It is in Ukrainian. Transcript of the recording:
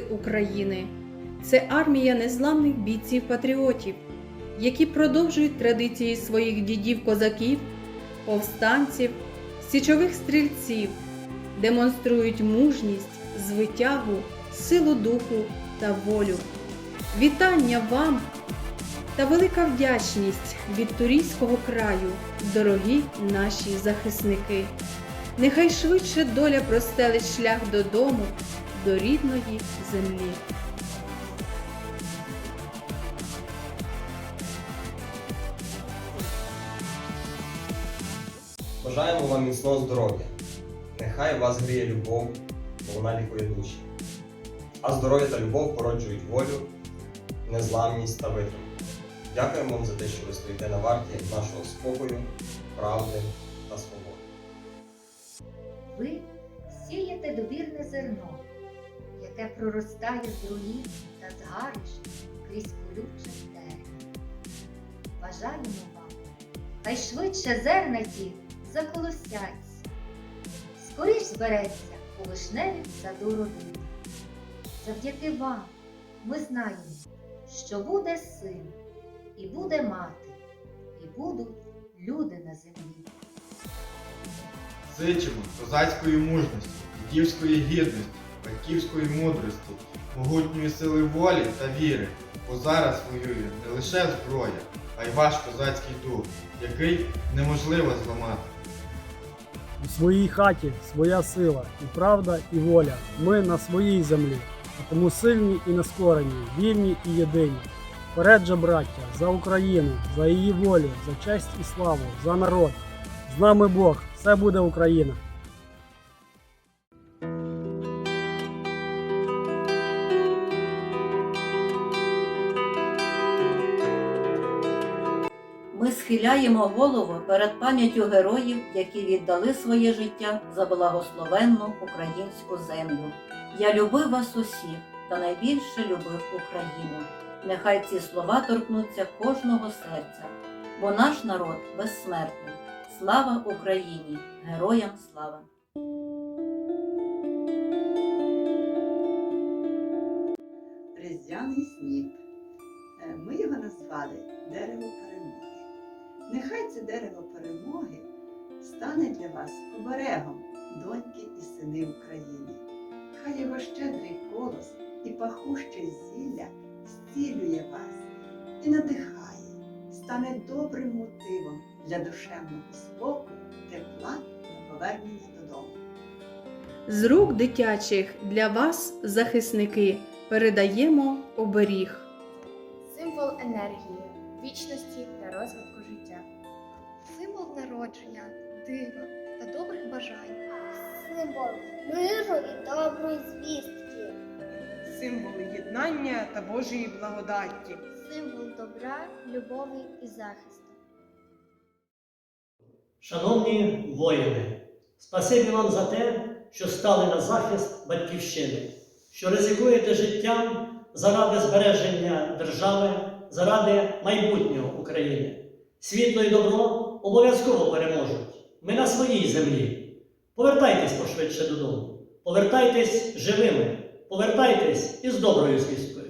України. Це армія незламних бійців-патріотів, які продовжують традиції своїх дідів-козаків, повстанців, січових стрільців, демонструють мужність, звитягу, силу духу та волю. Вітання вам та велика вдячність від турійського краю, дорогі наші захисники. Нехай швидше доля простелить шлях додому, до рідної землі. Бажаємо вам міцного здоров'я. Нехай вас гріє любов, бо вона лікує душі. А здоров'я та любов породжують волю, незламність та витримку. Дякуємо вам за те, що ви стоїте на варті нашого спокою, правди та свободи. Ви сієте довірне зерно, яке проростає з руїн та згарищ крізь колюче дерево. Бажаємо вам, хай швидше зерна ті заколосяться, скоріш збереться у вишневі саду родини. Завдяки вам ми знаємо, що буде син, і буде мати, і будуть люди на землі. Зичимо козацької мужності, дідівської гідності, батьківської мудрості, могутньої сили волі та віри, бо зараз воює не лише зброя, а й ваш козацький дух, який неможливо зламати. У своїй хаті своя сила, і правда, і воля. Ми на своїй землі, а тому сильні і нескорені, вільні і єдині. Вперед же, браття, за Україну, за її волю, за честь і славу, за народ. З нами Бог, все буде Україна. Схиляємо голову перед пам'яттю героїв, які віддали своє життя за благословенну українську землю. Я любив вас усіх та найбільше любив Україну. Нехай ці слова торкнуться кожного серця, бо наш народ безсмертний. Слава Україні! Героям слава! Різдвяний сніп. Е, Ми його назвали дерево перемоги. Нехай це дерево перемоги стане для вас оберегом, доньки і сини України. Хай його щедрий колос і пахуще зілля зцілює вас і надихає, стане добрим мотивом для душевного спокою, тепла та повернення додому. З рук дитячих для вас, захисники, передаємо оберіг. символ енергії, вічності та розвитку народження, дива та добрих бажань. символ миру і доброї звістки, символи єднання та Божої благодаті. символ добра, любові і захисту. Шановні воїни, спасибі вам за те, що стали на захист батьківщини, що ризикуєте життям заради збереження держави, заради майбутнього України. Світло і добро обов'язково переможуть. Ми на своїй землі. Повертайтесь пошвидше додому. Повертайтесь живими. Повертайтесь із доброю звісткою.